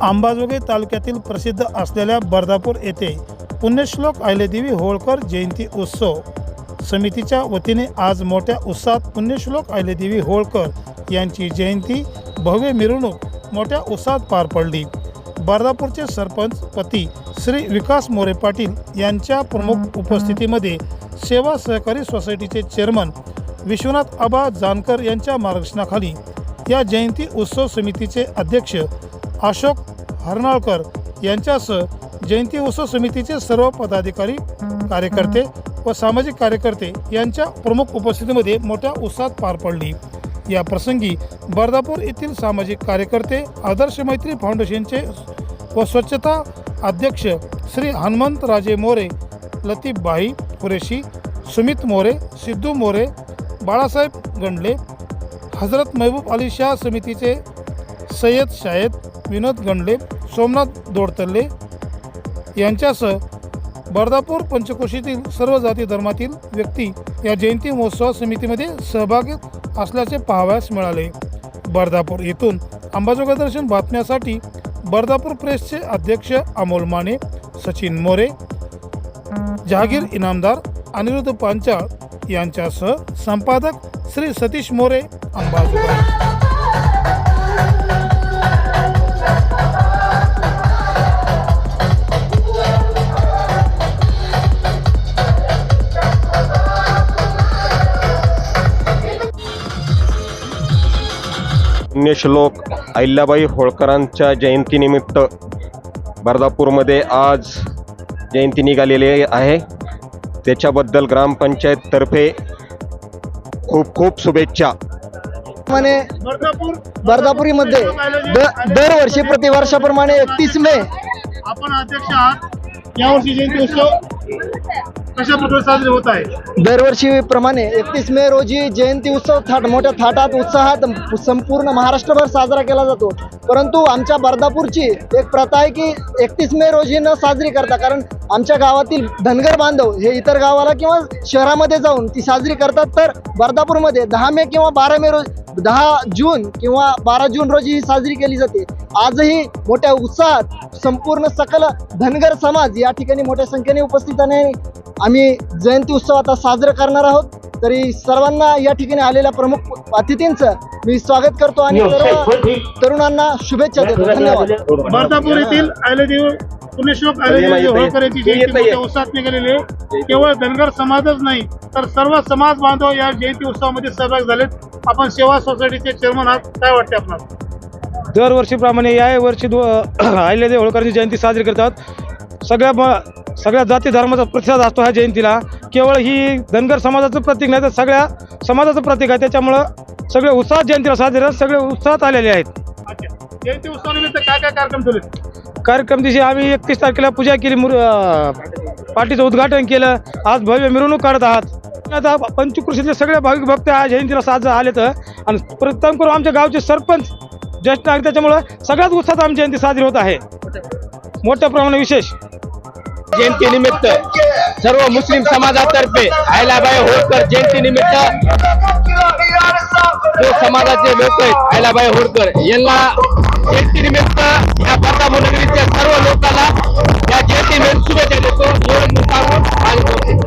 अंबाजोगाई तालुक्यातील प्रसिद्ध असलेल्या बर्दापूर येथे पुण्यश्लोक अहिल्यादेवी होळकर जयंती उत्सव समितीच्या वतीने आज मोठ्या उत्साहात पुण्यश्लोक अहिल्यादेवी होळकर यांची जयंती भव्य मिरवणूक मोठ्या उत्साहात पार पडली. बर्दापूरचे सरपंच पती श्री विकास मोरे पाटील यांच्या प्रमुख उपस्थितीमध्ये सेवा सहकारी सोसायटीचे चेअरमन विश्वनाथ आबा जानकर यांच्या मार्गदर्शनाखाली या जयंती उत्सव समितीचे अध्यक्ष अशोक हरनाळकर यांच्यासह जयंती उत्सव समितीचे सर्व पदाधिकारी कार्यकर्ते व सामाजिक कार्यकर्ते यांच्या प्रमुख उपस्थितीमध्ये मोठ्या उत्साहात पार पडली. या प्रसंगी बर्दापूर येथील सामाजिक कार्यकर्ते आदर्श मैत्री फाउंडेशनचे व स्वच्छता अध्यक्ष श्री हनुमंत राजे मोरे लतीफ बाई कुरेशी सुमित मोरे सिद्धू मोरे बाळासाहेब गंडले हजरत महबूब अली शाह समितीचे सय्यद शाहेद विनोद गंडले सोमनाथ दोडतल्ले यांच्यासह बर्दापूर पंचकोशीतील सर्व जाती धर्मातील व्यक्ती या जयंती महोत्सव समितीमध्ये सहभागी असल्याचे पाहावयास मिळाले. बर्दापूर येथून अंबाजोगाई दर्शन बातम्यासाठी बर्दापूर प्रेसचे अध्यक्ष अमोल माने सचिन मोरे जहागीर इनामदार अनिरुद्ध पांचाळ यांच्यासह संपादक श्री सतीश मोरे अंबाजोगाई. श्लोक अहिल्याबाई होळकरांच्या जयंतीनिमित्त बर्दापूरमध्ये आज जयंती निघालेली आहे. त्याच्याबद्दल ग्रामपंचायततर्फे खूप खूप शुभेच्छा. प्रमाणे बर्दापूर बर्दापुरीमध्ये द- दरवर्षी प्रतिवर्षाप्रमाणे एकतीस मे. आपण अध्यक्ष आहात. यावर्षी जयंती उत्सव कशा प्रकारे साजरे होत आहे? दरवर्षी प्रमाणे एकतीस मे रोजी जयंती उत्सव थाट मोठ्या थाटात उत्साहात संपूर्ण महाराष्ट्रभर साजरा केला जातो. परंतु आमच्या बर्दापूरची एक प्रथा आहे की एकतीस मे रोजी न साजरी करता कारण आमच्या गावातील धनगर बांधव हे इतर गावाला किंवा शहरामध्ये जाऊन ती साजरी करतात तर बर्दापूरमध्ये दहा मे किंवा बारा मे रोज दहा जून किंवा बारा जून रोजी ही साजरी केली जाते. आजही मोठ्या उत्साहात संपूर्ण सकल धनगर समाज या ठिकाणी मोठ्या संख्येने उपस्थिताने आम्ही जयंती उत्सव आता साजरा करणार आहोत. तरी सर्वांना या ठिकाणी आलेल्या प्रमुख अतिथींचं मी स्वागत करतो आणि सर्व तरुणांना शुभेच्छा देतो. धन्यवाद. बर्दापूर येथील होळकर यांची जयंती मोठ्या उत्साहात निघालेली आहे. केवळ धनगर समाजच नाही तर सर्व समाज बांधव या जयंती उत्सवामध्ये सहभागी झालेत. आपण सेवा सोसायटीचे चेअरमन आहात काय वाटते आपणाला? दरवर्षीप्रमाणे या वर्षी दो अहिल्यादेवी होळकरची जयंती साजरी करतात. सगळ्या ब- सगळ्या जाती धर्माचा प्रतिसाद असतो ह्या जयंतीला. केवळ ही धनगर समाजाचं प्रतीक नाही तर सगळ्या समाजाचं प्रतीक आहे. त्याच्यामुळं सगळे उत्साहात जयंतीला साजरे करतात, सगळे उत्साहात आलेले आहेत. अच्छा. जयंती उत्सवानिमित्त काय काय कार्यक्रम ठेवले कार्यक्रम दिवशी आम्ही एकतीस तारखेला पूजा केली मुर अं, पार्टीचं उद्घाटन केलं. आज भव्य मिरवणूक काढत आहात. आता पंचकृषीतले सगळे भाविक भक्त या जयंतीला साज तर आणि प्रथम करून आमच्या गावचे सरपंच ज्येष्ठ नागरिक त्याच्यामुळं सगळ्याच उत्साहात आमची जयंती साजरी होत आहे. मोठ्या प्रमाणात विशेष. जयंतीनिमित्त सर्व मुस्लिम समाजातर्फे आयलाबाई होळकर जयंतीनिमित्त जो समाजाचे लोक आहेत आयलाबाई होळकर यांना जयंतीनिमित्त या बर्दापूर नगरीच्या सर्व लोकांना या जयंती शुभेच्छा देतो. सांगून